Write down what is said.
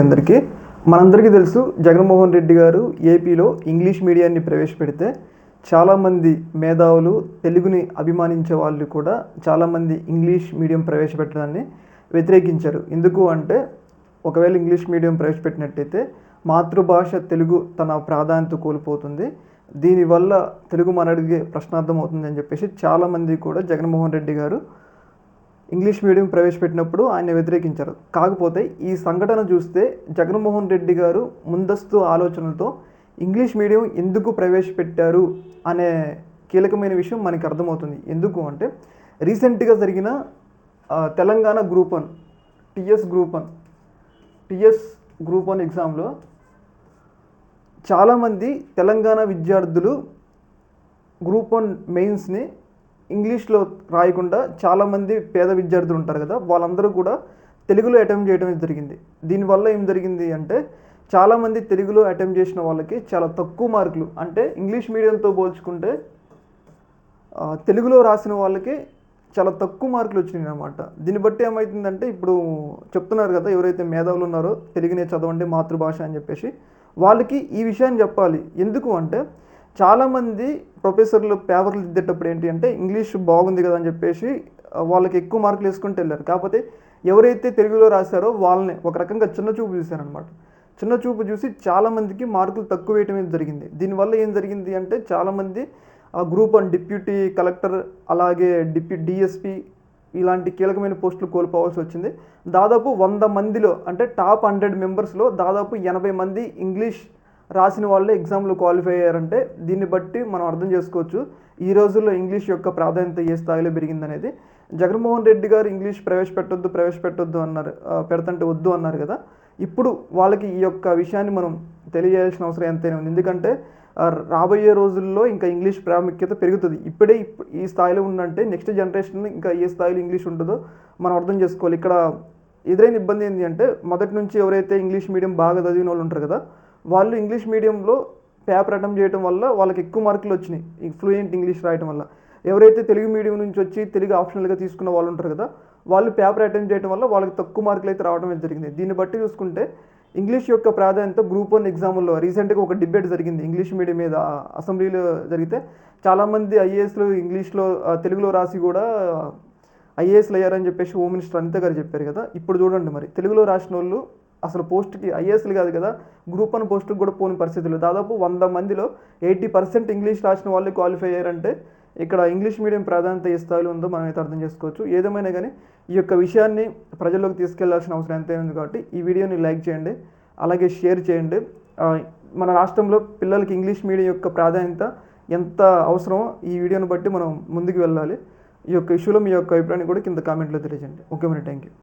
అందరికీ. మనందరికీ తెలుసు జగన్మోహన్ రెడ్డి గారు ఏపీలో ఇంగ్లీష్ మీడియాన్ని ప్రవేశపెడితే చాలామంది మేధావులు తెలుగుని అభిమానించే వాళ్ళు కూడా చాలామంది ఇంగ్లీష్ మీడియం ప్రవేశపెట్టడాన్ని వ్యతిరేకించారు. ఎందుకు అంటే ఒకవేళ ఇంగ్లీష్ మీడియం ప్రవేశపెట్టినట్టయితే మాతృభాష తెలుగు తన ప్రాధాన్యత కోల్పోతుంది. దీనివల్ల తెలుగు మనడిగే ప్రశ్నార్థం అవుతుందని చెప్పేసి చాలామంది కూడా జగన్మోహన్ రెడ్డి గారు ఇంగ్లీష్ మీడియం ప్రవేశపెట్టినప్పుడు ఆయన వ్యతిరేకించారు. కాకపోతే ఈ సంఘటన చూస్తే జగన్మోహన్ రెడ్డి గారు ముందస్తు ఆలోచనలతో ఇంగ్లీష్ మీడియం ఎందుకు ప్రవేశపెట్టారు అనే కీలకమైన విషయం మనకి అర్థమవుతుంది. ఎందుకు అంటే రీసెంట్గా జరిగిన Telangana group one TS group one TS group one ఎగ్జామ్లో చాలామంది తెలంగాణ విద్యార్థులు గ్రూప్ వన్ మెయిన్స్ని ఇంగ్లీష్లో రాయకుండా చాలామంది పేద విద్యార్థులు ఉంటారు కదా వాళ్ళందరూ కూడా తెలుగులో అటెంప్ట్ చేయడం జరిగింది. దీనివల్ల ఏం జరిగింది అంటే చాలామంది తెలుగులో అటెంప్ట్ చేసిన వాళ్ళకి చాలా తక్కువ మార్కులు అంటే ఇంగ్లీష్ మీడియంతో పోల్చుకుంటే తెలుగులో రాసిన వాళ్ళకి చాలా తక్కువ మార్కులు వచ్చినాయి అనమాట దీన్ని బట్టి ఏమవుతుందంటే ఇప్పుడు చెప్తున్నారు కదా ఎవరైతే మేధావులు ఉన్నారో తెలుగునే చదవండి మాతృభాష అని చెప్పేసి వాళ్ళకి ఈ విషయాన్ని చెప్పాలి. ఎందుకు అంటే చాలామంది ప్రొఫెసర్లు పేపర్లు దిద్దేటప్పుడు ఏంటి అంటే ఇంగ్లీష్ బాగుంది కదా అని చెప్పేసి వాళ్ళకి ఎక్కువ మార్కులు వేసుకుంటూ వెళ్ళారు. కాకపోతే ఎవరైతే తెలుగులో రాశారో వాళ్ళని ఒక రకంగా చిన్న చూపు చూశారనమాట చిన్న చూపు చూసి చాలామందికి మార్కులు తక్కువ వేయటం జరిగింది. దీనివల్ల ఏం జరిగింది అంటే చాలామంది గ్రూప్ వన్ డిప్యూటీ కలెక్టర్ అలాగే డిప్యూ డిఎస్పి ఇలాంటి కీలకమైన పోస్టులు కోల్పోవాల్సి వచ్చింది. దాదాపు వంద మందిలో అంటే టాప్ హండ్రెడ్ మెంబర్స్లో దాదాపు ఎనభై మంది ఇంగ్లీష్ రాసిన వాళ్ళే ఎగ్జామ్లో క్వాలిఫై అయ్యారంటే దీన్ని బట్టి మనం అర్థం చేసుకోవచ్చు. ఈ రోజుల్లో ఇంగ్లీష్ యొక్క ప్రాధాన్యత ఏ స్థాయిలో పెరిగిందనేది. జగన్మోహన్ రెడ్డి గారు ఇంగ్లీష్ ప్రవేశపెట్టొద్దు ప్రవేశపెట్టొద్దు అన్నారు పెడతంటే వద్దు అన్నారు కదా. ఇప్పుడు వాళ్ళకి ఈ యొక్క విషయాన్ని మనం తెలియజేయాల్సిన అవసరం ఎంతైనా ఉంది. ఎందుకంటే రాబోయే రోజుల్లో ఇంకా ఇంగ్లీష్ ప్రాముఖ్యత పెరుగుతుంది. ఇప్పుడే ఇప్- ఈ స్థాయిలో ఉందంటే నెక్స్ట్ జనరేషన్ ఇంకా ఏ స్థాయిలో ఇంగ్లీష్ ఉంటుందో మనం అర్థం చేసుకోవాలి. ఇక్కడ ఎదురైన ఇబ్బంది ఏంటి అంటే మొదటి నుంచి ఎవరైతే ఇంగ్లీష్ మీడియం బాగా చదివిన వాళ్ళు ఉంటారు కదా వాళ్ళు ఇంగ్లీష్ మీడియంలో పేపర్ అటెంప్ట్ చేయడం వల్ల వాళ్ళకి ఎక్కువ మార్కులు వచ్చినాయి. ఫ్లూయెంట్ ఇంగ్లీష్ రాయడం వల్ల. ఎవరైతే తెలుగు మీడియం నుంచి వచ్చి తెలుగు ఆప్షనల్గా తీసుకున్న వాళ్ళు ఉంటారు కదా వాళ్ళు పేపర్ అటెంప్ట్ చేయడం వల్ల వాళ్ళకి తక్కువ మార్కులు అయితే రావడం జరిగింది. దీన్ని బట్టి చూసుకుంటే ఇంగ్లీష్ యొక్క ప్రాధాన్యత గ్రూప్ వన్ ఎగ్జామ్లో రీసెంట్గా ఒక డిబేట్ జరిగింది. ఇంగ్లీష్ మీడియం మీద అసెంబ్లీలో జరిగితే చాలామంది ఐఏఎస్లు ఇంగ్లీష్లో తెలుగులో రాసి కూడా ఐఏఎస్లు అయ్యారని చెప్పేసి హోమ్ మినిస్టర్ అనిత గారు చెప్పారు కదా. ఇప్పుడు చూడండి మరి తెలుగులో రాసిన వాళ్ళు అసలు పోస్ట్కి ఐఏఎస్లు కాదు కదా గ్రూప్ వన్ పోస్ట్కి కూడా పోని పరిస్థితులు దాదాపు వంద మందిలో ఎయిటీ పర్సెంట్ ఇంగ్లీష్ రాసిన వాళ్ళు క్వాలిఫై అయ్యారంటే ఇక్కడ ఇంగ్లీష్ మీడియం ప్రాధాన్యత ఏ స్థాయిలో ఉందో మనం అయితే అర్థం చేసుకోవచ్చు. ఏదేమైనా కానీ ఈ యొక్క విషయాన్ని ప్రజల్లోకి తీసుకెళ్ళాల్సిన అవసరం ఎంతైనా ఉంది కాబట్టి ఈ వీడియోని లైక్ చేయండి అలాగే షేర్ చేయండి. మన రాష్ట్రంలో పిల్లలకి ఇంగ్లీష్ మీడియం యొక్క ప్రాధాన్యత ఎంత అవసరమో ఈ వీడియోని బట్టి మనం ముందుకు వెళ్ళాలి. ఈ యొక్క ఇష్యూలో మీ యొక్క అభిప్రాయాన్ని కూడా కింద కామెంట్లో తెలియజేయండి. ఓకే మరి థ్యాంక్ యూ